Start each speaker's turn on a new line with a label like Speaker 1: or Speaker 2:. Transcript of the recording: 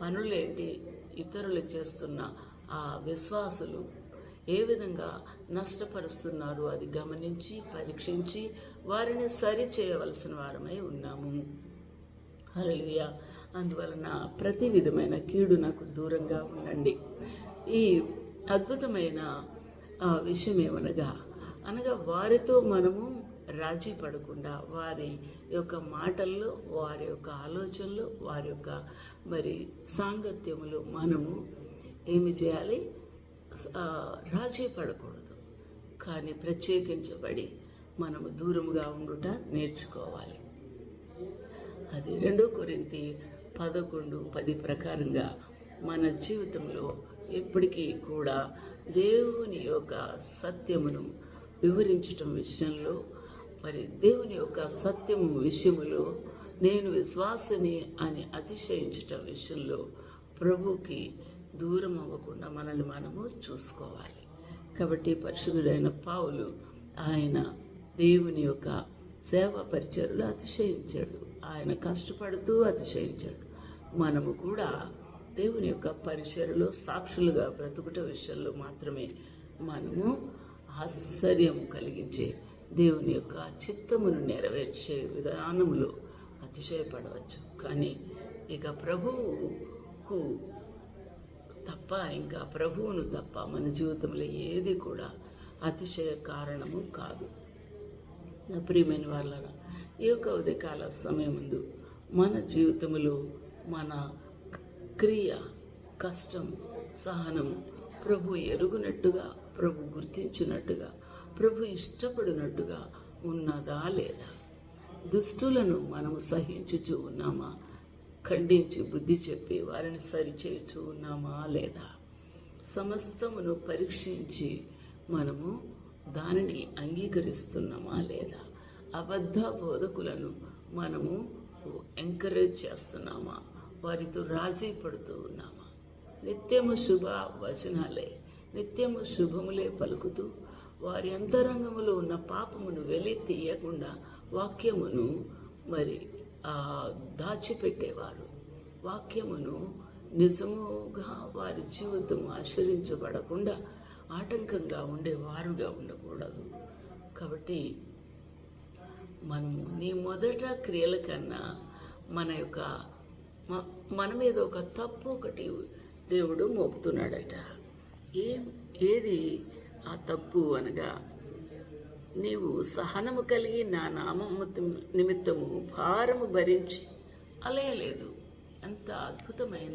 Speaker 1: పనులేంటి ఇతరులు చేస్తున్న ఆ విశ్వాసులు ఏ విధంగా నష్టపరుస్తున్నారు అది గమనించి పరీక్షించి వారిని సరి చేయవలసిన వారమై ఉన్నాము. హరలియ అందువలన ప్రతి విధమైన కీడు నాకు దూరంగా ఉండండి. ఈ అద్భుతమైన ఆ, విషయం ఏమనగా అనగా వారితో మనము రాజీ పడకుండా వారి యొక్క మాటల్లో వారి యొక్క ఆలోచనలు వారి యొక్క మరి సాంగత్యములు మనము ఏమి చేయాలి? రాజీ పడకూడదు. కానీ ప్రత్యేకించబడి మనము దూరముగా ఉండుట నేర్చుకోవాలి. అది రెండో కొరింతి పదకొండు పది ప్రకారంగా మన జీవితంలో ఎప్పటికీ కూడా దేవుని యొక్క సత్యమును వివరించటం విషయంలో మరి దేవుని యొక్క సత్యము విషయములో నేను విశ్వాసని అని అతిశయించటం విషయంలో ప్రభుకి దూరం అవ్వకుండా మనల్ని మనము చూసుకోవాలి. కాబట్టి పరిశుద్ధుడైన పావులు ఆయన దేవుని యొక్క సేవా పరిచయలో అతిశయించాడు. ఆయన కష్టపడుతూ అతిశయించాడు. మనము కూడా దేవుని యొక్క పరిచయలో సాక్షులుగా బ్రతుకుట విషయంలో మాత్రమే మనము ఆశ్చర్యం కలిగించే దేవుని యొక్క చిత్తమును నెరవేర్చే విధానంలో అతిశయపడవచ్చు. కానీ ఇక ప్రభువుకు తప్ప ఇంకా ప్రభువును తప్ప మన జీవితంలో ఏది కూడా అతిశయ కారణము కాదు. నా ప్రియమైన వాళ్ళరా ఈ యొక్క ఉదయకాల సమయం ముందు మన జీవితంలో మన క్రియ కష్టం సహనము ప్రభు ఎరుగునట్టుగా ప్రభు గుర్తించినట్టుగా ప్రభు ఇష్టపడినట్టుగా ఉన్నదా లేదా? దుష్టులను మనము సహించుచూ ఉన్నామా? ఖండించి బుద్ధి చెప్పి వారిని సరిచేయచూ ఉన్నామా లేదా? సమస్తమును పరీక్షించి మనము దానిని అంగీకరిస్తున్నామా లేదా? అబద్ధ బోధకులను మనము ఎంకరేజ్ చేస్తున్నామా? వారితో రాజీ పడుతూ ఉన్నామా? నిత్యము శుభ వచనాలే నిత్యము శుభములే పలుకుతూ వారి అంతరంగములో ఉన్న పాపమును వెలి తీయకుండా వాక్యమును మరి దాచిపెట్టేవారు. వాక్యమును నిజముగా వారి జీవితం ఆశ్రయించబడకుండా ఆటంకంగా ఉండేవారుగా ఉండకూడదు. కాబట్టి మనము నీ మొదట క్రియల కన్నా మన యొక్క మన మీద ఒక తప్పు ఒకటి దేవుడు మోపుతున్నాడట. ఏం ఏది ఆ తప్పు అనగా నీవు సహనము కలిగి నా నామము నిమిత్తము భారము భరించి అలయలేదు. ఎంత అద్భుతమైన